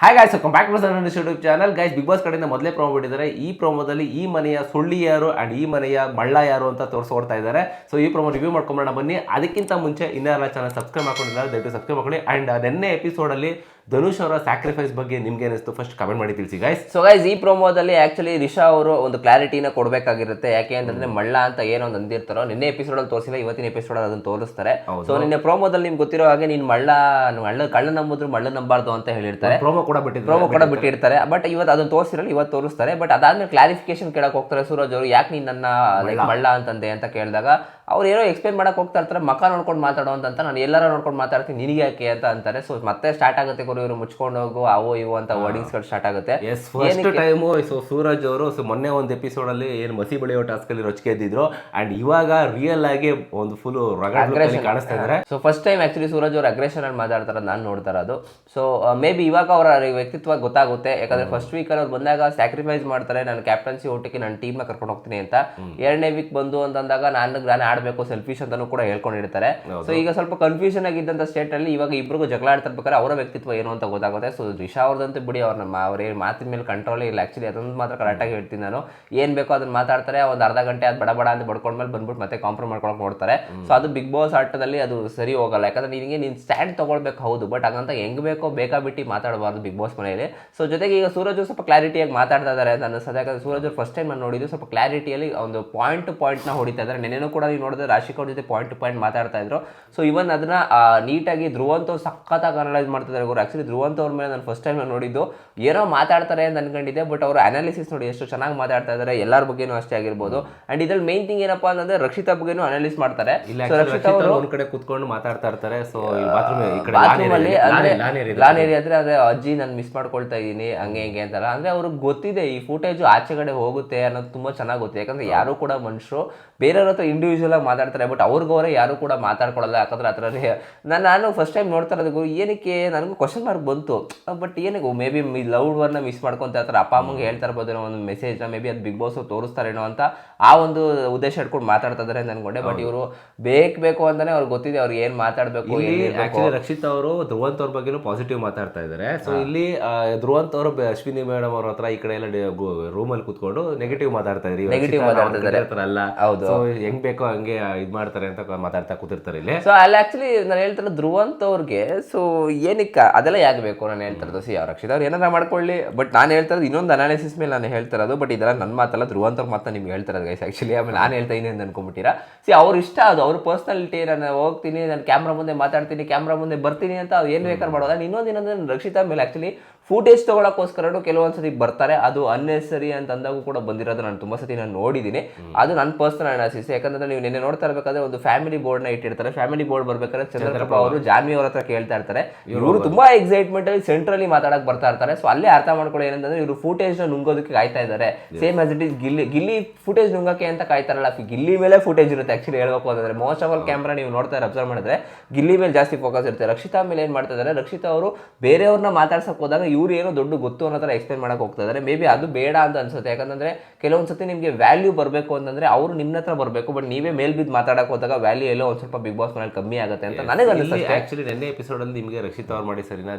Hi guys back to ನನ್ನ YouTube channel guys Big Boss ಕಡೆಯಿಂದ ಮೊದಲೇ ಪ್ರೋಮೋ ಬಿಟ್ಟಿದ್ದಾರೆ. ಈ ಪ್ರೋಮೋದಲ್ಲಿ ಈ ಮನೆಯ ಸುಳ್ಳಿ ಯಾರು ಅಂಡ್ ಈ ಮನೆಯ ಮಳ್ಳ ಯಾರು ಅಂತ ತೋರಿಸ್ಕೊಡ್ತಾ ಇದ್ದಾರೆ. ಸೊ ಈ ಪ್ರೋಮೋ ರಿವ್ಯೂ ಮಾಡ್ಕೊಂಬೋಣ ಬನ್ನಿ. ಅದಕ್ಕಿಂತ ಮುಂಚೆ ಇನ್ನೆಲ್ಲ ಚಾನಲ್ ಸಬ್ಸ್ಕ್ರೈಬ್ ಮಾಡ್ಕೊಂಡಿದ್ದಾರೆ ದಯವಿಟ್ಟು ಸಬ್ಸ್ಕ್ರೈಬ್ ಮಾಡ್ಕೊಳ್ಳಿ. ಆ್ಯಂಡ್ ನೆನ್ನೆ ಎಪಿಸೋಡಲ್ಲಿ ಧನುಷ್ ಅವರ ಸ್ಯಾಕ್ರಿಫೈಸ್ ಬಗ್ಗೆ ನಿಮ್ಗೆ ಏನಿಸ್ತು? ಫಸ್ಟ್ ಕಮೆಂಟ್ ಮಾಡಿ ತಿಳಿಸಿ ಗೈಸ್ ಸೊ ಗೈಸ್ ಈ ಪ್ರೋಮೋದಲ್ಲಿ ಆಕ್ಚುಲಿ ರಿಷಾ ಅವರು ಒಂದು ಕ್ಲಾರಿಟಿನ ಕೊಡಬೇಕಾಗಿರುತ್ತೆ. ಯಾಕೆ ಅಂತಂದ್ರೆ ಮಳ್ಳ ಅಂತ ಏನೋ ಒಂದು ಅಂದಿರ್ತಾರೋ ನಿನ್ನೆ ಎಪಿಸೋಡ್ ಅಲ್ಲಿ ತೋರಿಸಿಲ್ಲ ಇವತ್ತಿನ ಎಪಿಸೋಡ್ ಅದನ್ನ ತೋರಿಸ್ತಾರೆ. ಸೊ ನಿನ್ನೆ ಪ್ರೋಮೋದಲ್ಲಿ ನಿಮ್ಗೆ ಗೊತ್ತಿರೋ ಹಾಗೆ ನೀನ್ ಮಳ್ಳ ಮಳ್ಳ ಕಳ್ಳ ನಂಬಿದ್ರು ಮಳ್ಳ ನಂಬಾರ್ದು ಅಂತ ಹೇಳಿರ್ತಾರೆ. ಪ್ರೋಮೋ ಕೂಡ ಬಿಟ್ಟಿದ್ರು ಪ್ರೋಮೋ ಕೂಡ ಬಿಟ್ಟಿರ್ತಾರೆ. ಬಟ್ ಇವತ್ತು ಅದನ್ನ ತೋರಿಸಿರಲ್ಲ ಇವತ್ತು ತೋರಿಸ್ತಾರೆ. ಬಟ್ ಅದಾದ್ಮೇಲೆ ಕ್ಲಾರಿಫಿಕೇಶನ್ ಕೇಳಕ್ ಹೋಗ್ತಾರೆ ಸೂರಜ್ ಅವರು ಯಾಕೆ ನೀನ್ ನನ್ನ ಲೈಕ್ ಮಳ್ಳ? ಅಂತಂದೆ ಅಂತ ಕೇಳಿದಾಗ ಅವ್ರು ಏನೋ ಎಕ್ಸ್ಪ್ಲೇನ್ ಮಾಡಕ್ ಹೋಗ್ತಾ ಇರ್ತಾರೆ ಮಕ್ಕ ನೋಡ್ಕೊಂಡು ಮಾತಾಡೋ ಅಂತ ನಾನು ಎಲ್ಲರೂ ನೋಡ್ಕೊಂಡು ಮಾತಾಡ್ತೀನಿ ನಿನಗೆ ಯಾಕೆ ಅಂತ ಅಂತಾರೆ. ಸೊ ಮತ್ತೆ ಸ್ಟಾರ್ಟ್ ಆಗುತ್ತೆ ಗುರು. ಇವರು ಮುಚ್ಕೊಂಡು ಹೋಗು ಅವು ಇವು ಅಂತ ವರ್ಡಿಂಗ್ಸ್ಗಳು ಸ್ಟಾರ್ಟ್ ಆಗುತ್ತೆ. Yes first time so Suraj ಅವರು ಸೊ ಮೊನ್ನೆ ಒಂದು ಎಪಿಸೋಡ್ ಅಲ್ಲಿ ಏನು ಮಸಿ ಬೆಳೆಯೋ ಟಾಸ್ಕ್ ಅಲ್ಲಿ ರೊಚ್ಕೆ ಎದ್ದಿದ್ರು. ಅಂಡ್ ಇವಾಗ ರಿಯಲ್ ಆಗಿ ಒಂದು ಫುಲ್ ಕಾಣಿಸ್ತಾ ಇದ್ದಾರೆ so first time actually Suraj ಅವರು ಅಗ್ರೆಷನ್ ಅಲ್ಲಿ ಮಾತಾಡ್ತಾರೆ ನಾನು ನೋಡ್ತಾ ಅದು ಸೊ ಮೇ ಬಿ ಇವಾಗ ಅವರ ವ್ಯಕ್ತಿತ್ವ ಗೊತ್ತಾಗುತ್ತೆ. ಯಾಕಂದ್ರೆ ಫಸ್ಟ್ ವೀಕ್ ಅಲ್ಲಿ ಅವ್ರು ಬಂದಾಗ ಸ್ಯಾಕ್ರಿಫೈಸ್ ಮಾಡ್ತಾರೆ ನಾನು ಕ್ಯಾಪ್ಟನ್ಸಿ ಓಟಕ್ಕೆ ನನ್ನ ಟೀಮ್ನ ಕರ್ಕೊಂಡು ಹೋಗ್ತೀನಿ ಅಂತ. ಎರಡನೇ ವೀಕ್ ಬಂದು ಅಂತಂದಾಗ ನಾನು ನಾನು ಆಡಬೇಕು ಸೆಲ್ಫಿಶ್ ಅಂತಾನು ಕೂಡ ಹೇಳ್ಕೊಂಡಿರ್ತಾರೆ. ಸೊ ಈಗ ಸ್ವಲ್ಪ ಕನ್ಫ್ಯೂಷನ್ ಆಗಿದ್ದಂತ ಸ್ಟೇಟ್ ಅಲ್ಲಿ ಇವಾಗ ಇಬ್ರಿಗೂ ಜಗಳ ಆಡ್ತಿರ್ಬೇಕಾದ್ರೆ ಅವರ ವ್ಯಕ್ತಿತ್ವ ಏನು ಅಂತ ಗೊತ್ತಾಗುತ್ತೆ. ಸೊ ರಿಷಾ ಅವ್ರದಂತೂ ಬಿಡಿ ಅವ್ರ ನಮ್ಮ ಅವ್ರ ಮಾತಿನ ಮೇಲೆ ಕಂಟ್ರೋಲ್ ಇಲ್ಲ. ಆ್ಯಕ್ಚುಲಿ ಅದೊಂದು ಮಾತ್ರ ಕರೆಕ್ಟಾಗಿ ಹೇಳ್ತೀನಿ ನಾನು. ಏನು ಬೇಕೋ ಅದನ್ನ ಮಾತಾಡ್ತಾರೆ. ಒಂದು ಅರ್ಧ ಗಂಟೆ ಅದು ಬಡ ಬಡ ಅಂತ ಬಡ್ಕೊಂಡ್ಮೇಲೆ ಬಂದ್ಬಿಟ್ಟು ಮತ್ತೆ ಕಾಂಪ್ರೋ ಮಾಡ್ಕೊಳಕ್ಕೆ ನೋಡ್ತಾರೆ. ಸೊ ಅದು ಬಿಗ್ ಬಾಸ್ ಆಟದಲ್ಲಿ ಅದು ಸರಿ ಹೋಗಲ್ಲ. ಯಾಕಂದ್ರೆ ನಿನಗೆ ನೀನು ಸ್ಟ್ಯಾಂಡ್ ತೊಗೊಳ್ಬೇಕು ಹೌದು. ಬಟ್ ಹಂಗಂತ ಹೆಂಗ್ ಬೇಕೋ ಬೇಕಾ ಬಿಟ್ಟು ಮಾತಾಡಬಾರ್ದು ಬಿಗ್ ಬಾಸ್ ಮನೆಯಲ್ಲಿ. ಸೊ ಜೊತೆಗೆ ಈಗ ಸೂರಜ್ ಸ್ವಲ್ಪ ಕ್ಲಾರಿಟಿಯಾಗಿ ಮಾತಾಡ್ತಾ ಇದ್ದಾರೆ ನಾನು ಅನಿಸ್ತದೆ ಸೂರಜ್ ಸೂರಜ್ ಫಸ್ಟ್ ಟೈಮ್ ನಾನು ನೋಡಿದ್ದು ಸ್ವಲ್ಪ ಕ್ಲಾರಿಟಿಯಲ್ಲಿ ಒಂದು ಪಾಯಿಂಟ್ ಟು ಪಾಯಿಂಟ್ನ ಹೊಡಿತಾ ಇದ್ದಾರೆ ನೆನೆನೂ ಕೂಡ ನೀವು ನೋಡಿದ್ರೆ ರಾಶಿಕ್ ಅವ್ರ ಜೊತೆ ಪಾಯಿಂಟ್ ಟು ಪಾಯಿಂಟ್ ಮಾತಾಡ್ತಾ ಇದ್ರು. ಸೊ ಇವನ್ ಅದನ್ನ ನೀಟಾಗಿ ಧ್ರುವಂತ ಅವ್ರು ಸಖತ್ತಾಗಿ ಅನಲೈಸ್ ಮಾಡ್ತಿದ್ದಾರೆ ಗುರು ಧ್ರುವ ಅಂತ ಅವ್ರ ಮೇಲೆ ನಾನು ಫಸ್ಟ್ ಟೈಮ್ ನೋಡಿದ್ದು. ಏನೋ ಮಾತಾಡ್ತಾರೆ ಅಂತ ಅನ್ಕೊಂಡಿದ್ದೆ ಬಟ್ ಅವರು ಅನಾಲಿಸಿಸ್ ನೋಡಿ ಎಷ್ಟು ಚೆನ್ನಾಗಿ ಮಾತಾಡ್ತಾ ಇದ್ದಾರೆ ಎಲ್ಲರ ಬಗ್ಗೆನೂ ಅಷ್ಟೇ ಆಗಿರ್ಬೋದು. ಅಂಡ್ ಇದ್ರಲ್ಲಿ ಮೇನ್ ಥಿಂಗ್ ಏನಪ್ಪ ಅಂತಂದ್ರೆ ರಕ್ಷಿತಾ ಬಗ್ಗೆನೂ ಅನಾಲಿಸ್ ಮಾಡ್ತಾರೆ. ಒಂದ್ ಕಡೆ ಕುತ್ಕೊಂಡು ಮಾತಾಡ್ತಾ ಇರ್ತಾರೆ ಸೊ ಬಾತ್ರೂಮ್ ಈ ಕಡೆ ಬಾತ್ರೂಮ್ ಅಲ್ಲಿ ಅಂದ್ರೆ ಲಾನ್ ಏರಿಯಾ ಅಂದ್ರೆ ಅದೇ ಅಜ್ಜಿ ನಾನು ಮಿಸ್ ಮಾಡ್ಕೊಳ್ತಾ ಇದ್ದೀನಿ ಹಂಗೆ ಹಿಂಗೆ ಅಂತಾರೆ. ಅಂದ್ರೆ ಅವ್ರಿಗೆ ಗೊತ್ತಿದೆ ಈ ಫುಟೇಜ್ ಆಚೆ ಕಡೆ ಹೋಗುತ್ತೆ ಅನ್ನೋದು ತುಂಬಾ ಚೆನ್ನಾಗಿ ಗೊತ್ತಿದೆ. ಯಾಕಂದ್ರೆ ಯಾರು ಕೂಡ ಮನುಷ್ಯರು ಬೇರೆಯವ್ರ ಹತ್ರ ಇಂಡಿವಿಜುವಲ್ ಆಗಿ ಮಾತಾಡ್ತಾರೆ ಬಟ್ ಅವ್ರಿಗವರೇ ಯಾರು ಕೂಡ ಮಾತಾಡ್ಕೊಳ್ಳಲ್ಲ. ಯಾಕಂದ್ರೆ ಆ ಥರ ನಾನು ನಾನು ಫಸ್ಟ್ ಟೈಮ್ ನೋಡ್ತಾ ಇರೋದು ಏನಕ್ಕೆ ನನಗೂ ಕ್ವಶನ್ ಮಾರ್ಕ್ ಬಂತು. ಬಟ್ ಏನಕ್ಕೆ ಮೇ ಬಿ ಲವ್ ವರ್ನ ಮಿಸ್ ಮಾಡ್ಕೊಂತ ಇರ್ತಾರೆ. ಅಪ್ಪ ಅಮ್ಮಗೆ ಹೇಳ್ತಾ ಇರ್ಬೋದು ಏನೋ ಒಂದು ಮೆಸೇಜ್ನ ಮೇ ಬಿ ಅದು ಬಿಗ್ ಬಾಸ್ ತೋರಿಸ್ತಾರೇನೋ ಅಂತ ಆ ಒಂದು ಉದ್ದೇಶ ಇಟ್ಕೊಂಡು ಮಾತಾಡ್ತಾ ಇದ್ದಾರೆ ಅಂತ ಅನ್ಕೊಂಡೆ. ಬಟ್ ಇವರು ಬೇಕು ಬೇಕು ಅಂತಾನೆ ಅವ್ರಿಗೆ ಗೊತ್ತಿದೆ ಅವ್ರಿಗೆ ಏನು ಮಾತಾಡಬೇಕು ಆಕ್ಚುಲಿ ರಕ್ಷಿತ್ ಅವರು ಧ್ರುವಂತ್ ಅವ್ರ ಬಗ್ಗೆನೂ ಪಾಸಿಟಿವ್ ಮಾತಾಡ್ತಾ ಇದ್ದಾರೆ ಸೊ ಇಲ್ಲಿ ಧ್ರುವಂತ್ ಅವರು ಅಶ್ವಿನಿ ಮೇಡಮ್ ಅವ್ರ ಹತ್ರ ಈ ಕಡೆ ಎಲ್ಲ ರೂಮಲ್ಲಿ ಕೂತ್ಕೊಂಡು ಕುತ್ಕೊಂಡು ನೆಗೆಟಿವ್ ಮಾತಾಡ್ತಾ ಇದ್ದಾರೆ ನೆಗೆಟಿವ್ ಮಾತಾಡ್ತಾ ಇದ್ದಾರೆ. ಅಲ್ಲ. ಹೌದು. ಸೊ ಹೆಂಗ್ ಬೇಕೋ ಹಂಗೆ ಇದ್ ಮಾಡ್ತಾರೆ ಅಂತ ಮಾತಾಡ್ತಾ ಕೂತಿರ್ತಾರೆ ಇಲ್ಲಿ. ಸೊ ಅಲ್ಲಿ ಆಕ್ಚುಲಿ ನಾನು ಹೇಳ್ತಾರೆ ಅಂತ ಅವ್ರಿಗೆ ಸೊ ಏನಕ್ಕೆ ಅದೆಲ್ಲ ಯಾಕೆ ಬೇಕು? ನಾನು ಹೇಳ್ತಿರೋದು ಸಿ ಅವ್ರ ಅಕ್ಷಿತ ಅವ್ರು ಏನಾರ ಮಾಡ್ಕೊಳ್ಳಿ. ಬಟ್ ನಾನು ಹೇಳ್ತಿರೋದು ಇನ್ನೊಂದು ಅನಾಲಿಸಿಸ್ ಮೇಲೆ ನಾನು ಹೇಳ್ತಿರೋದು ಬಟ್ ಇದೆಲ್ಲ ನನ್ನ ಮಾತಲ್ಲ ಧ್ರುವ ಅಂತ ಮಾತ್ರ ನಿಮ್ಗೆ ಹೇಳ್ತಿರೋದು ಗೈಸ್ ಆಕ್ಚುಲಿ ಆಮೇಲೆ ನಾನು ಹೇಳ್ತಾ ಇದ್ದೀನಿ ಅಂತ ಅನ್ಕೊಂಬಿಟ್ಟಿರಾ ಸಿ ಅವ್ರ ಇಷ್ಟ ಅದು ಅವ್ರ ಪರ್ಸನಾಲಿಟಿ ನಾನು ಹೋಗ್ತೀನಿ ನಾನು ಕ್ಯಾಮ್ರಾ ಮುಂದೆ ಮಾತಾಡ್ತೀನಿ ಕ್ಯಾಮ್ರಾ ಮುಂದೆ ಬರ್ತೀನಿ ಅಂತ ಅದು ಏನು ಬೇಕಾದ್ರೆ ಮಾಡೋದ. ಇನ್ನೊಂದು ಏನಂದ್ರೆ ನಾನು ರಕ್ಷಿತಾ ಮೇಲೆ ಆಕ್ಚುಲಿ ಫೂಟೇಜ್ ತೊಗೊಳಕ್ಕೋಸ್ಕರ ಕೆಲವೊಂದ್ಸತಿ ಬರ್ತಾರೆ. ಅದು ಅನ್ನೆಸರಿ ಅಂತ ಅಂದಾಗೂ ಕೂಡ ಬಂದಿರೋದು ನಾನು ತುಂಬಾ ಸತಿ ನಾನು ನೋಡಿದ್ದೀನಿ. ಅದು ನನ್ನ ಪರ್ಸನಲ್ ಅನಾಲಿಸಿಸ್ ಯಾಕಂದ್ರೆ ನೀವು ನಿನ್ನೆ ನೋಡ್ತಾ ಇರಬೇಕಾದ್ರೆ ಒಂದು ಫ್ಯಾಮಿಲಿ ಬೋರ್ಡ್ನ ಇಟ್ಟಿರ್ತಾರೆ. ಫ್ಯಾಮಿಲಿ ಬೋರ್ಡ್ ಬರ್ಬೇಕಾದ್ರೆ ಚಂದ್ರಪ್ಪ ಅವರು ಜಾನ್ವಿ ಅವ್ರ ಹತ್ರ ಕೇಳ್ತಾ ಇರ್ತಾರೆ. ಇವರು ತುಂಬಾ ಎಕ್ಸೈಟ್ಮೆಂಟ್ ಅಲ್ಲಿ ಸೆಂಟ್ರಲ್ಲಿ ಮಾತಾಡಕ್ ಬರ್ತಾ ಇರ್ತಾರೆ. ಸೊ ಅಲ್ಲೇ ಅರ್ಥ ಮಾಡ್ಕೊಳ್ಳಿ ಏನಂತಂದ್ರೆ ಇವರು ಫೂಟೇಜ್ನ ನುಂಗೋದಕ್ಕೆ ಕಾಯ್ತಾ ಇದ್ದಾರೆ. Same as it is Gilli. Gilli footage ನುಂಗಕ್ಕೆ ಅಂತ ಕಾಯ್ತಾರಲ್ಲ. ಗಿಲ್ಲಿ ಮೇಲೆ ಫುಟೇಜ್ ಇರುತ್ತೆ ಆಕ್ಚುಲಿ ಹೇಳ್ಬೇಕು ಅಂದ್ರೆ ಮೋಸ್ಟ್ ಆಫ್ ಆಲ್ ಕ್ಯಾಮ್ರಾ ನೀವು ನೋಡ್ತಾ ಅಬ್ಸರ್ವ್ ಮಾಡಿದ್ರೆ ಗಿಲ್ಲಿ ಮೇಲೆ ಜಾಸ್ತಿ ಫೋಕಸ್ ಇರುತ್ತೆ. ರಕ್ಷಿತಾ ಮೇಲೆ ಏನ್ ಮಾಡ್ತಾ ಇದ್ದಾರೆ ರಕ್ಷಿತಾ ಅವರು ಬೇರೆಯವ್ರನ್ನ ಮಾತಾಡ್ಸಕ್ ಹೋದಾಗ ಇವ್ರು ಏನೋ ದೊಡ್ಡ ಗೊತ್ತು ಅನ್ನೋ ಥರ ಎಕ್ಸ್ಪ್ಲೇನ್ ಮಾಡೋಕೆ ಹೋಗ್ತಾ ಇದ್ದಾರೆ ಮೇ ಬಿ ಅದು ಬೇಡ ಅಂತ ಅನ್ಸುತ್ತೆ. ಯಾಕಂದ್ರೆ ಕೆಲವೊಂದು ಸತಿ ನಿಮಗೆ ವ್ಯಾಲ್ಯೂ ಬರಬೇಕು ಅಂತಂದ್ರೆ ಅವರು ನಿಮ್ಮ ಹತ್ರ ಬರಬೇಕು ಬಟ್ ನೀವೇ ಮೇಲ್ ಬಿದ್ದು ಮಾತಾಡಕ್ ಹೋದಾಗ ವ್ಯಾಲ್ಯೂ ಎಲ್ಲೋ ಒಂದು ಸ್ವಲ್ಪ ಬಿಗ್ ಬಾಸ್ ಮನೇಲಿ ಕಮ್ಮಿ ಆಗುತ್ತೆ ಅಂತ ನನಗೆ ಅನಿಸುತ್ತೆ ಆಕ್ಚುಲಿ ನೆನ್ನೆ ಎಪಿಸೋಡಲ್ಲಿ ನಿಮಗೆ ರಕ್ಷಿತ್ ಅವ್ರು ಮಾಡಿ ಸರಿನಾ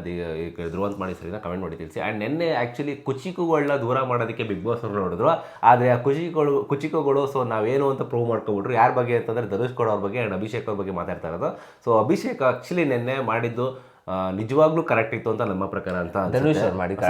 ಧ್ರುವಂತ ಮಾಡಿ ಸರಿನಾ ಕಮೆಂಟ್ ಮಾಡಿ ತಿಳಿಸಿ. ಆ್ಯಂಡ್ ನೆನ್ನೆ ಆ್ಯಕ್ಚುಲಿ ಕುಚಿಕುಗಳನ್ನ ದೂರ ಮಾಡೋದಕ್ಕೆ ಬಿಗ್ ಬಾಸ್ ಅವರು ನೋಡಿದ್ರು. ಆದ್ರೆ ಆ ಕುಚಿಕುಗಳು ಕುಚಿಕುಗಳು ಸೊ ನಾವೇನು ಅಂತ ಪ್ರೂವ್ ಮಾಡ್ಕೊಬಿಟ್ರು ಯಾರ ಬಗ್ಗೆ ಅಂತಂದ್ರೆ ಧನುಷ್ ಕೋಡ್ ಅವ್ರ ಬಗ್ಗೆ ಅಂಡ್ ಅಭಿಷೇಕ್ ಅವ್ರ ಬಗ್ಗೆ ಮಾತಾಡ್ತಾ ಇರೋದು. ಸೊ ಅಭಿಷೇಕ್ ಆ್ಯಕ್ಚುಲಿ ನಿನ್ನೆ ಮಾಡಿದ್ದು ನಿಜವಾಗ್ಲೂ ಕರೆಕ್ಟ್ ಇತ್ತು ಅಂತ ನಮ್ಮ ಪ್ರಕಾರ ಅಂತ. ಧನುಷ್ ಅವ್ರು ಮಾಡಿದ್ದು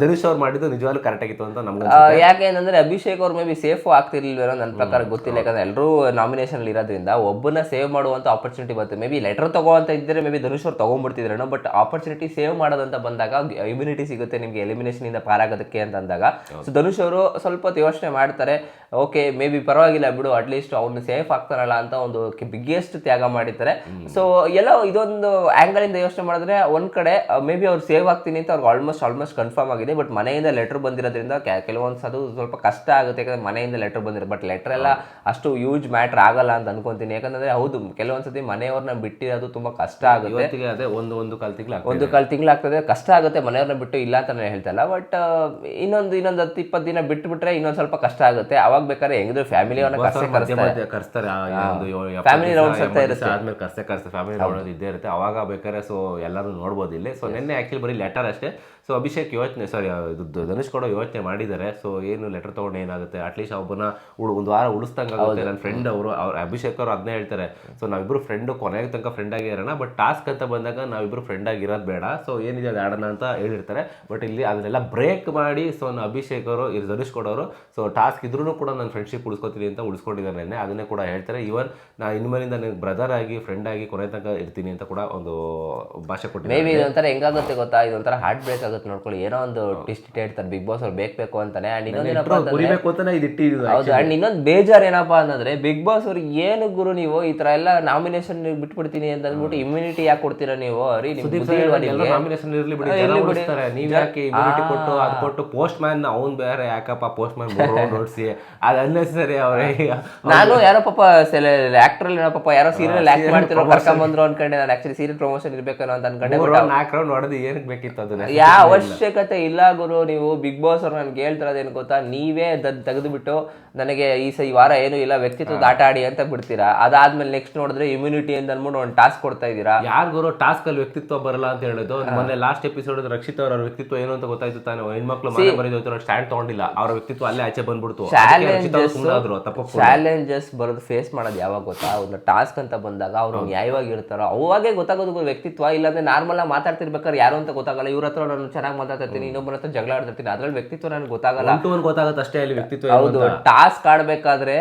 ಧನುಷ್ ಅವ್ರು ಮಾಡಿದ್ದು ನಿಜವಾಗ್ಲೂ ಕರೆಕ್ಟ್ ಆಗಿತ್ತು ಅಂತ ನಮ್ಗೆ ಯಾಕೆ ಅಂತಂದ್ರೆ ಅಭಿಷೇಕ್ ಅವ್ರು ಮೇ ಬಿ ಸೇಫ್ ಆಗ್ತಿರ್ಲಿಲ್ವೇನೋ ನನ್ನ ಪ್ರಕಾರ ಗೊತ್ತಿಲ್ಲ ಯಾಕಂದ್ರೆ ಎಲ್ಲರೂ ನಾಮಿನೇಷನ್ ಇರೋದ್ರಿಂದ ಒಬ್ಬನ ಸೇವ್ ಮಾಡುವಂತ ಆಪರ್ಚುನಿಟಿ ಬಂತು ಮೇ ಬಿ ಲೆಟರ್ ತಗೋಂತ ಇದ್ದರೆ ಮೇ ಬಿ ಧನುಷ್ ಅವ್ರು ತಗೊಂಡ್ಬಿಡ್ತಿದ್ರೇನೋ ಬಟ್ ಆಪರ್ಚುನಿಟಿ ಸೇವ್ ಮಾಡೋದಂತ ಬಂದಾಗ ಇಮ್ಯುನಿಟಿ ಸಿಗುತ್ತೆ ನಿಮಗೆ ಎಲಿಮಿನೇಷನ್ ಇಂದ ಪಾರಾಗೋದಕ್ಕೆ ಅಂತ ಅಂದಾಗ. ಸೊ ಧನುಷ್ ಅವರು ಸ್ವಲ್ಪ ಯೋಚನೆ ಮಾಡ್ತಾರೆ ಓಕೆ ಮೇ ಬಿ ಪರವಾಗಿಲ್ಲ ಬಿಡು ಅಟ್ಲೀಸ್ಟ್ ಅವ್ನು ಸೇಫ್ ಆಗ್ತಾರಲ್ಲ ಅಂತ ಒಂದು ಬಿಗ್ಗೆಸ್ಟ್ ತ್ಯಾಗ ಮಾಡಿದ್ದಾರೆ ಸೊ ಎಲ್ಲ ಇದೊಂದು ಆಂಗಲ್ ಇಂದ ಯೋಚನೆ ಮಾಡಿದ್ರೆ ಒಂದು ಕಡೆ ಮೇ ಬಿ ಅವ್ರು ಸೇವ್ ಆಗ್ತೀನಿ ಅಂತ ಅವ್ರಿಗೆ ಆಲ್ಮೋಸ್ಟ್ ಆಲ್ಮೋಸ್ಟ್ ಕನ್ಫರ್ಮ್ ಆಗಿದೆ. ಬಟ್ ಮನೆಯಿಂದ ಲೆಟರ್ ಬಂದಿರೋದ್ರಿಂದ ಕೆಲವೊಂದ್ಸದು ಕೆಲವೊಂದು ಅದು ಸ್ವಲ್ಪ ಕಷ್ಟ ಆಗುತ್ತೆ. ಯಾಕಂದರೆ ಮನೆಯಿಂದ ಲೆಟರ್ ಬಂದಿರೋ ಬಟ್ ಲೆಟರ್ ಎಲ್ಲ ಅಷ್ಟು ಯೂಜ್ ಮ್ಯಾಟ್ರ್ ಆಗಲ್ಲ ಅಂತ ಅನ್ಕೊಂತೀನಿ. ಯಾಕಂದ್ರೆ ಹೌದು ಕೆಲವೊಂದ್ಸತಿ ಮನೆಯವ್ರನ್ನ ಬಿಟ್ಟಿರೋದು ತುಂಬ ಕಷ್ಟ ಆಗುತ್ತೆ. ಅದೇ ಒಂದು ಒಂದು ಕಾಲ್ ತಿಂಗಳು ಒಂದು ಕಾಲ್ ತಿಂಗಳಾಗ್ತದೆ ಕಷ್ಟ ಆಗುತ್ತೆ. ಮನೆಯವ್ರನ್ನ ಬಿಟ್ಟು ಇಲ್ಲ ಅಂತ ನಾನು ಹೇಳ್ತಾ ಇಲ್ಲ. ಬಟ್ ಇನ್ನೊಂದು ಇನ್ನೊಂದು ಹತ್ತು ಇಪ್ಪತ್ತು ದಿನ ಬಿಟ್ಟು ಬಿಟ್ರೆ ಇನ್ನೊಂದು ಸ್ವಲ್ಪ ಕಷ್ಟ ಆಗುತ್ತೆ. ಅವಾಗ ಬೇಕಾದ್ರೆ ಹೆಂಗಿದ್ರು ಫ್ಯಾಮಿಲಿ ಕರ್ಸ್ತಾರೆ. ದಿವ್ಸ, rounds ಅಂತ ಇರುತ್ತೆ. ಆದ್ಮೇಲೆ ಕರ್ಸೆ ಕರ್ಸೆ ಫ್ಯಾಮಿಲಿ ರೌಂಡ್ ಇದ್ದೇ ಇರುತ್ತೆ. ಅವಾಗ ಬೇಕಾದ್ರೆ ಸೊ ಎಲ್ಲರೂ ನೋಡ್ಬೋದು ಇಲ್ಲಿ. ಸೊ ನಿನ್ನೆ ಆ್ಯಕ್ಚುಲಿ ಬರೀ ಲೆಟರ್ ಅಷ್ಟೇ. ಸೊ ಅಭಿಷೇಕ್ ಯೋಚನೆ ಸಾರಿ ಇದು ಧನುಷ್ ಕೊಡೋ ಯೋಚನೆ ಮಾಡಿದ್ದಾರೆ. ಸೊ ಏನು ಲೆಟರ್ ತೊಗೊಂಡು ಏನಾಗುತ್ತೆ? ಅಟ್ಲೀಸ್ಟ್ ಒಬ್ಬನ ಉಳು ಒಂದು ವಾರ ಉಳಿಸ್ದಂಗೆ ಆಗುತ್ತೆ. ನನ್ನ ಫ್ರೆಂಡ್ ಅವರು ಅವ್ರ ಅಭಿಷೇಕ್ ಅವರು ಅದನ್ನೇ ಹೇಳ್ತಾರೆ. ಸೊ ನಾವಿಬ್ಬರು ಫ್ರೆಂಡು ಕೊನೆಗೆ ತನಕ ಫ್ರೆಂಡ್ ಆಗಿ ಇರೋಣ. ಬಟ್ ಟಾಸ್ಕ್ ಅಂತ ಬಂದಾಗ ನಾವಿಬ್ಬರು ಫ್ರೆಂಡ್ ಆಗಿರೋದು ಬೇಡ. ಸೊ ಏನಿದೆ ಅದು ಆಡೋಣ ಅಂತ ಹೇಳಿರ್ತಾರೆ. ಬಟ್ ಇಲ್ಲಿ ಅದನ್ನೆಲ್ಲ ಬ್ರೇಕ್ ಮಾಡಿ ಸೊ ನಾನು ಅಭಿಷೇಕ್ ಅವರು ಇದು ಧನುಷ್ ಕೊಡೋರು ಸೊ ಟಾಸ್ಕ್ ಇದ್ರೂ ಕೂಡ ನಾನು ಫ್ರೆಂಡ್ಶಿಪ್ ಉಳಿಸ್ಕೊತೀನಿ ಅಂತ ಉಳಿಸ್ಕೊಂಡಿದ್ದಾರೆ ನೆನ್ನೆ. ಅದನ್ನೇ ಕೂಡ ಹೇಳ್ತಾರೆ. ಇವನ್ ನಾ ಇನ್ಮೇಲಿಂದ ನನಗೆ ಬ್ರದರ್ ಆಗಿ ಫ್ರೆಂಡ್ ಆಗಿ ಕೊನೆ ತನಕ ಇರ್ತೀನಿ ಅಂತ ಕೂಡ ಒಂದು ಭಾಷೆ ಮೇ ಕೊಟ್ಟಿದ್ದಾರೆ ಬಿ ಇದೊಂಥರ ಹೆಂಗಾಗುತ್ತೆ ಗೊತ್ತಾ? ಇದೊಂಥರ ಹಾರ್ಟ್ ಬ್ರೇಕ್ ಆಗುತ್ತೆ ನೋಡ್ಕೊಳ್ಳಿ. ಏನೋ ಒಂದು ಟಿಸ್ಟ್ ಹೇಳ್ತಾರೆ ಬಿಗ್ ಬಾಸ್ ಅವ್ರು ಬೇಕು ಬೇಕು ಅಂತಾನೆ ಅಂಡ್ ಹೌದು. ಅಂಡ್ ಇನ್ನೊಂದು ಬೇಜಾರ್ ಏನಪ್ಪಾ ಅಂತಂದ್ರೆ ಬಿಗ್ ಬಾಸ್ ಅವ್ರು ಏನು ಗುರು ನೀವು? ಈ ತರ ಎಲ್ಲ ನಾಮಿನೇಷನ್ ಬಿಟ್ಬಿಡ್ತೀನಿ ಅಂತ ಅಂದ್ಬಿಟ್ಟು ಇಮ್ಯುನಿಟಿ ಯಾಕೆ ಕೊಡ್ತೀರಾ ನೀವು? ರೀ? ನಾಮಿನೇಷನ್ ಇರ್ಲಿ ಬಿಡಿ. ನೀವ್ ಯಾಕೆ ಇಮ್ಯುನಿಟಿ ಕೊಟ್ಟು ಅದು ಕೊಟ್ಟು ಪೋಸ್ಟ್ ಮ್ಯಾನ್ ಅವ್ನ್ ಬೇರೆ ಯಾಕಪ್ಪ? ಪೋಸ್ಟ್ ಮ್ಯಾನ್ ನೋಡ್ಸಿ. ಅದು ಅನ್ನೆಸರಿ ಅವ್ರೆ. ನಾನು ಯಾರೋ ಪಾಪ ಆಕ್ಟರ್ ಏನೋ ಪಾಪ ಯಾರೋ ಸೀರಿಯಲ್ ಆಕ್ಟ್ ಮಾಡ್ತಿರೋ ಕರ್ಕೊಂಬಂದ್ರು ಅನ್ಕೊಂಡೆ ನಾನು. ಆಕ್ಚುಲಿ ಸೀರಿಯಲ್ ಪ್ರಮೋಷನ್ ಇರ್ಬೇಕೇನೋ ಅಂತ ಅನ್ಕೊಂಡೆ ನಾಲ್ಕು ರೌಂಡ್ ಹೊಡೆದು ಏನಕ್ಕೆ ಬೇಕಿತ್ತು ಅದನ್ನ? ಯಾ ಅವಶ್ಯಕತೆ ಇಲ್ಲ ಗುರು ನೀವು ಬಿಗ್ ಬಾಸ್ ಅವ್ರು ನನ್ಗೆ ಹೇಳ್ತಿರೋದೇನು ಗೊತ್ತಾ? ನೀವೇ ತೆಗೆದು ಬಿಟ್ಟು ನನಗೆ ಈ ಸ ಈ ವಾರ ಏನು ಇಲ್ಲ ವ್ಯಕ್ತಿತ್ವದ ಆಟ ಆಡಿ ಅಂತ ಬಿಡ್ತೀರಾ? ಅದಾದ್ಮೇಲೆ ನೆಕ್ಸ್ಟ್ ನೋಡಿದ್ರೆ ಇಮ್ಯುನಿಟಿ ಅಂತ ಅಂದ್ಬಿಟ್ಟು ಒಂದು ಟಾಸ್ಕ್ ಕೊಡ್ತಾ ಇದೀರಾ ಯಾರು ಗುರು ಟಾಸ್ಕ್ ಅಲ್ಲಿ ವ್ಯಕ್ತಿತ್ವ ಬರಲ್ಲ ಅಂತ ಹೇಳಿದ್ದು ಮೊನ್ನೆ ಲಾಸ್ಟ್ ಎಪಿಸೋಡ್ ರಕ್ಷಿತ್ ಅವರ ವ್ಯಕ್ತಿತ್ವ ಏನು ಅಂತ ಗೊತ್ತಾಯ್ತು ತಾನೆ. ಹೆಣ್ಮಕ್ಳು ಮನೆ ಬರೀದು ಸ್ಟ್ಯಾಂಡ್ ತಗೊಂಡಿಲ್ಲ. ಅವ್ರ ವ್ಯಕ್ತಿತ್ವ ಅಲ್ಲೇ ಆಚೆ ಬಂದ್ಬಿಡ್ತು. ಚಾಲೆಂಜಸ್ ಬರೋದು ಫೇಸ್ ಮಾಡೋದು ಯಾವಾಗ ಗೊತ್ತಾ? ಒಂದು ಟಾಸ್ಕ್ ಅಂತ ಬಂದಾಗ ಅವ್ರು ನ್ಯಾಯವಾಗಿ ಇರ್ತಾರೋ ಅವಾಗೇ ಗೊತ್ತಾಗೋದು ಗುರು ವ್ಯಕ್ತಿತ್ವ ಇಲ್ಲಾಂದ್ರೆ ನಾರ್ಮಲ್ ಆಗಿ ಮಾತಾಡ್ತಿರ್ಬೇಕಾದ್ರೆ ಯಾರು ಅಂತ ಗೊತ್ತಾಗಲ್ಲ. ಇವ್ರ ಹತ್ರ ನಾನು ಚೆನ್ನಾಗಿ ಮಾತಾಡ್ತಿರ್ತೀನಿ ಇನ್ನೊಬ್ಬರ ಹತ್ರ ಜಗಳ ಆಡ್ತಿರ್ತೀನಿ. ಅದ್ರಲ್ಲಿ ವ್ಯಕ್ತಿತ್ವ ನನಗೆ ಗೊತ್ತಾಗಲ್ಲ. ಗೊತ್ತಾಗುತ್ತೆ ಅಷ್ಟೇ ಅಲ್ಲಿ ವ್ಯಕ್ತಿತ್ವ ಹೌದು. ಟಾಸ್ಕ್ ಆಡ್ಬೇಕಾದ್ರೆ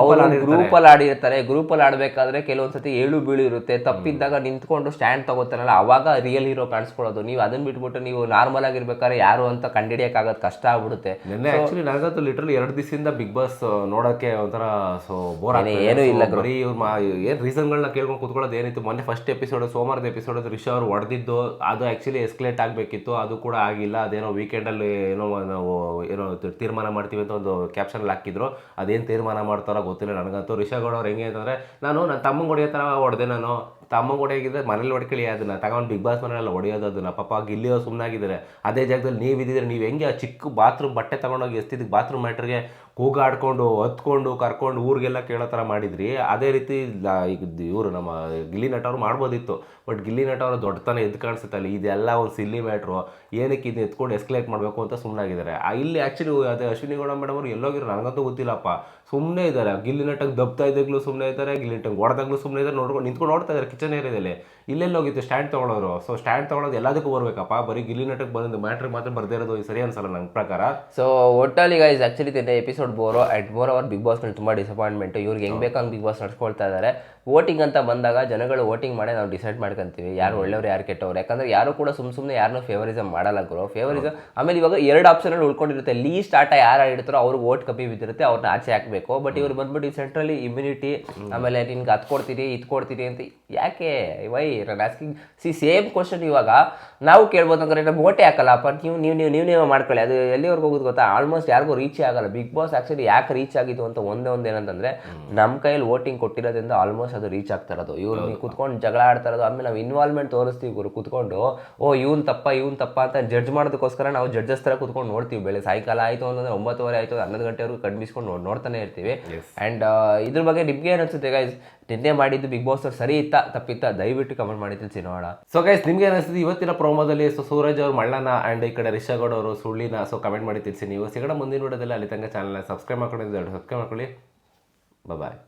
ಅವರು ಗ್ರೂಪ್ ಅಲ್ಲಿ ಆಡಿರ್ತಾರೆ. ಗ್ರೂಪ್ ಅಲ್ಲಿ ಆಡ್ಬೇಕಾದ್ರೆ ಕೆಲವೊಂದ್ಸತಿ ಏಳು ಬೀಳು ಇರುತ್ತೆ. ತಪ್ಪಿದ್ದಾಗ ನಿಂತ್ಕೊಂಡು ಸ್ಟ್ಯಾಂಡ್ ತಗೋತಾರಲ್ಲ ಅವಾಗ ರಿಯಲ್ ಹೀರೋ ಕಾಣಿಸ್ಕೊಳ್ಳೋದು. ನೀವು ಅದನ್ನ ಬಿಟ್ಬಿಟ್ಟು ನೀವು ನಾರ್ಮಲ್ ಆಗಿರ್ಬೇಕಾದ್ರೆ ಯಾರು ಅಂತ ಕಂಡಿಡಿಯಕ್ಕಾಗದ್ ಕಷ್ಟ ಆಗ್ಬಿಡುತ್ತೆ. ಆಕ್ಚುಲಿ ನನಗಂತೂ ಲಿಟ್ರಲಿ ಎರಡು ದಿವಸದಿಂದ ಬಿಗ್ ಬಾಸ್ ನೋಡೋಕೆ ಒಂಥರ ಸೊ ಬೋರ್ ಏನೂ ಇಲ್ಲ ಬರೀ ಇವ್ರು ಏನು ರೀಸನ್ಗಳನ್ನ ಕೇಳ್ಕೊಂಡು ಕುತ್ಕೊಳ್ಳೋದು ಏನಿತ್ತು? ಮೊನ್ನೆ ಫಸ್ಟ್ ಎಪಿಸೋಡ್ ಸೋಮವಾರದ ಎಪಿಸೋಡ್ ರಿಷಾ ಅವ್ರು ಹೊಡೆದಿದ್ದು, ಅದು ಆ್ಯಕ್ಚುಲಿ ಎಸ್ಕಲೇಟ್ ಆಗಬೇಕಿತ್ತು, ಅದು ಕೂಡ ಆಗಿಲ್ಲ. ಅದೇನೋ ವೀಕೆಂಡಲ್ಲಿ ಏನೋ ನಾವು ಏನೋ ತೀರ್ಮಾನ ಮಾಡ್ತೀವಿ ಅಂತ ಒಂದು ಕ್ಯಾಪ್ಷನ್ ಹಾಕಿದ್ರು. ಅದೇನು ತೀರ್ಮಾನ ಮಾಡ್ತಾರೋ ಗೊತ್ತಿಲ್ಲ ನನಗಂತೂ. ರಿಷಾ ಗೌಡ ಅವ್ರು ಹೆಂಗೆ ಅಂತಂದರೆ ನಾನು ನನ್ನ ತಮ್ಮಂಗೆ ಹೊಡೆಯೋ ಥರ ಹೊಡೆದೆ ನಾನು. ತಮ್ಮಂಗೆ ಹೊಡೆಯಾಗಿದ್ದರೆ ಮನೇಲಿ ಹೊಡ್ಕೊಳ್ಳಿ ಅದನ್ನ. ತಗೊಂಡು ಬಿಗ್ ಬಾಸ್ ಮನೆಯಲ್ಲ ಹೊಡೆಯೋದು ಅದನ್ನು. ಪಾಪ ಗಿಲ್ಲಿಯೋ ಸುಮ್ಮನಾಗಿದ್ದಾರೆ ಅದೇ ಜಾಗದಲ್ಲಿ ನೀವು ಇದ್ದಿದ್ರೆ ನೀವು ಹೆಂಗೆ ಚಿಕ್ಕ ಬಾತ್ರೂಮ್ ಬಟ್ಟೆ ತಗೊಂಡೋಗಿ ಎಸ್ತಿದ್ದಕ್ಕೆ ಬಾತ್ರೂಮ್ ಮ್ಯಾಟ್ರಿಗೆ ಕೂಗಾಡ್ಕೊಂಡು, ಹತ್ಕೊಂಡು, ಕರ್ಕೊಂಡು ಊರಿಗೆಲ್ಲ ಕೇಳೋ ಥರ ಮಾಡಿದ್ರಿ. ಅದೇ ರೀತಿ ಈಗ ಇವರು ನಮ್ಮ ಗಿಲ್ಲಿ ನಟ ಅವ್ರು ಮಾಡ್ಬೋದಿತ್ತು. ಬಟ್ ಗಿಲ್ಲಿ ನಟ ದೊಡ್ಡತನ ಎದ್ದು ಕಾಣಿಸುತ್ತೆ ಅಲ್ಲಿ. ಇದೆಲ್ಲ ಒಂದು ಸಿಲ್ಲಿ ಮ್ಯಾಟ್ರು ಏನಕ್ಕೆ ಇದನ್ನ ಎತ್ಕೊಂಡು ಎಸ್ಕಲೇಟ್ ಮಾಡಬೇಕು ಅಂತ ಸುಮ್ಮನಾಗಿದ್ದಾರೆ ಇಲ್ಲಿ ಆ್ಯಕ್ಚುಲಿ ಅದೇ ಅಶ್ವಿನಿ ಗೌಡ ಮೇಡಮ್ ಅವರು ಎಲ್ಲೋಗಿರೋ ನನಗಂತೂ ಗೊತ್ತಿಲ್ಲಪ್ಪ. ಸುಮ್ಮನೆ ಇದ್ದಾರೆ. ಗಿಲ್ಲಿ ನಟಕ್ಕೆ ದಬ್ತಾ ಇದ್ದಾಗಲೂ ಸುಮ್ಮನೆ ಇದ್ದಾರೆ, ಗಿಲ್ಲಿ ನಟಕ್ಕೆ ಹೊಡೆದಾಗಲೂ ಸುಮ್ಮನೆ ಇದ್ದಾರೆ. ನೋಡ್ಕೊಂಡು ನಿಂತ್ಕೊಂಡು ನೋಡ್ತಾ ಇದ್ದಾರೆ ಕಿಚನ್ ಏರಿಯಾದಲ್ಲಿ. ಇಲ್ಲೆಲ್ಲ ಹೋಗಿತ್ತು? ಸ್ಟ್ಯಾಂಡ್ ತೊಗೊಳೋರು. ಸೊ ಸ್ಟ್ಯಾಂಡ್ ತೊಗೊಳೋದು ಎಲ್ಲದಕ್ಕೂ ಬರಬೇಕಪ್ಪ. ಬರೀ ಗಿಲ್ಲಿ ನಟಕ್ಕೆ ಬಂದು ಮ್ಯಾಟ್ರಿಗೆ ಮಾತ್ರ ಬರ್ದೇ ಇರೋದು ಸರಿ ಅನ್ಸಲ್ಲ ನನ್ನ ಪ್ರಕಾರ. ಸೊ ಒಟ್ಟಲ್ಲಿ ಗೈಸ್ ಆ್ಯಕ್ಚುಲಿ ತಿನ್ನ ಎಪಿಸೋಡ್ ಬೋರೋ ಅಟ್ ಬೋರ್ ಅವರ್ ಬಿಗ್ ಬಾಸ್ ಮೇಲೆ ತುಂಬ ಡಿಸಪಾಯಿಂಟ್ಮೆಂಟ್ ಇವ್ರಿಗೆ ಹೆಂಗ್ ಬೇಕಂಗೆ ಬಿಗ್ ಬಾಸ್ ನಡ್ಸ್ಕೊಳ್ತಾ ಇದ್ದಾರೆ. ವೋಟಿಂಗ್ ಅಂತ ಬಂದಾಗ ಜನಗಳು ವೋಟಿಂಗ್ ಮಾಡಿ ನಾವು ಡಿಸೈಡ್ ಮಾಡ್ಕೊಂತೀವಿ. ಯಾರು ಒಳ್ಳೆಯವ್ರು, ಯಾರು ಕೆಟ್ಟವ್ರು. ಯಾಕಂದ್ರೆ ಯಾರು ಕೂಡ ಸುಮ್ಮ ಸುಮ್ಮನೆ ಯಾರನ್ನೂ ಫೇವರಿಸಮ್ ಮಾಡಲ್ಲ ಗುರು. ಫೇವರಿಸಮ್ ಆಮೇಲೆ ಇವಾಗ ಎರಡು ಆಪ್ಷನಲ್ಲಿ ಉಳ್ಕೊಂಡಿರುತ್ತೆ. ಲೀಸ್ಟ್ ಆಟ ಯಾರು ಆಡಿರ್ತಾರೋ ಅವ್ರಿಗೆ ವೋಟ್ ಕಪಿ ಬಿದ್ದಿರುತ್ತೆ. ಅವ್ರನ್ನ ಆಚೆ ಹಾಕಬೇಕು. ಬಟ್ ಇವ್ರು ಬಂದ್ಬಿಟ್ಟು ಸೆಂಟ್ರಲ್ಲಿ ಇಮ್ಯುನಿಟಿ ಆಮೇಲೆ ನಿನ್ಗೆ ಅದು ಕೊಡ್ತೀರಿ ಇದು ಕೊಡ್ತೀರಿ ಅಂತ ಯಾಕೆ? ವೈ ನಾನು ಆಸ್ಕಿಂಗ್ ಸಿ ಸೇಮ್ ಕ್ವಶನ್ ಇವಾಗ. ನಾವು ಕೇಳ್ಬೋದು ಅಂದ್ರೆ ನಮ್ಮ ಓಟೆ ಹಾಕಲ್ಲಪ್ಪ ನೀವು ನೀವು ನೀವು ನೀವು ನೀವು ಮಾಡ್ಕೊಳ್ಳಿ. ಅದು ಎಲ್ಲಿವರೆಗೂ ಹೋಗೋದು ಗೊತ್ತಾ? ಆಲ್ಮೋಸ್ಟ್ ಯಾರಿಗೂ ರೀಚ್ ಆಗಲ್ಲ. ಬಿಗ್ ಬಾಸ್ ಆ್ಯಕ್ಚುಲಿ ಯಾಕೆ ರೀಚ್ ಆಗಿದ್ದು ಅಂತ ಒಂದೇ ಒಂದು ಏನಂತಂದ್ರೆ ನಮ್ಮ ಕೈಯಲ್ಲಿ ವೋಟಿಂಗ್ ಕೊಟ್ಟಿರೋದ್ರಿಂದ ಆಲ್ಮೋಸ್ಟ್ ಅದು ರೀಚ್ ಆಗ್ತಾ ಇರೋದು. ಇವ್ರು ನೀವು ಕುತ್ಕೊಂಡು ಜಗಳ ಆಡ್ತಾ ಇರೋದು. ಆಮೇಲೆ ನಾವು ಇನ್ವಾಲ್ವ್ಮೆಂಟ್ ತೋರಿಸ್ತೀವಿ ಗುರು. ಕುತ್ಕೊಂಡು ಓ ಇವ್ನ ತಪ್ಪ ಇವ್ನ ತಪ್ಪ ಅಂತ ಜಡ್ಜ್ ಮಾಡೋದಕ್ಕೋಸ್ಕರ ನಾವು ಜಡ್ಜಸ್ ಥರ ಕುತ್ಕೊಂಡು ನೋಡ್ತೀವಿ. ಬೆಳೆ ಸಾಯಂಕಾಲ ಆಯಿತು ಅಂತಂದ್ರೆ ಒಂಬತ್ತುವರೆ ಆಯಿತು ಹನ್ನೊಂದು ಗಂಟೆವರೆಗೂ ಕಣ್ಮಿಸ್ಕೊಂಡು ನೋಡ್ತಾನೆ ಇರ್ತೀವಿ. ಆ್ಯಂಡ್ ಇದ್ರ ಬಗ್ಗೆ ನಿಮಗೆ ಏನು ಅನ್ಸುತ್ತೆ ಗೈಸ್ ನಿನ್ನೆ ಮಾಡಿದ್ದು ಬಿಗ್ ಬಾಸ್ ಸರಿ ಇತ್ತ? ತಪ್ಪಿತ್ತ? ದಯವಿಟ್ಟು ಕಮೆಂಟ್ ಮಾಡಿ ತಿಳಿಸಿ ನೋಡ ಸೊ ಗೈಸ್ ನಿಮ್ಗೆ ಅನಿಸ್ತದೆ ಇವತ್ತಿನ ಪ್ರೋಮೋದಲ್ಲಿ ಸೊ ಸೂರಜ್ ಅವರು ಮಳ್ಳನ ಆ್ಯಂಡ್ ಈ ಕಡೆ ರಿಷಾಗೌಡ್ ಅವರು, ಸುಳ್ಳಿನ ಸೊ ಕಮೆಂಟ್ ಮಾಡಿ ತಿಳಿಸಿ ನೀವು. ಸಿಗೋಣ ಮುಂದಿನ ವಿಡಿಯೋದಲ್ಲಿ ಅಲ್ಲಿ ತನಕ ಚಾನಲ್ನ ಸಬ್ಸ್ಕ್ರೈಬ್ ಮಾಡ್ಕೊಂಡಿದ್ದು ಸಬ್ಸ್ಕ್ರೈಬ್ ಮಾಡ್ಕೊಳ್ಳಿ. ಬಾಯ್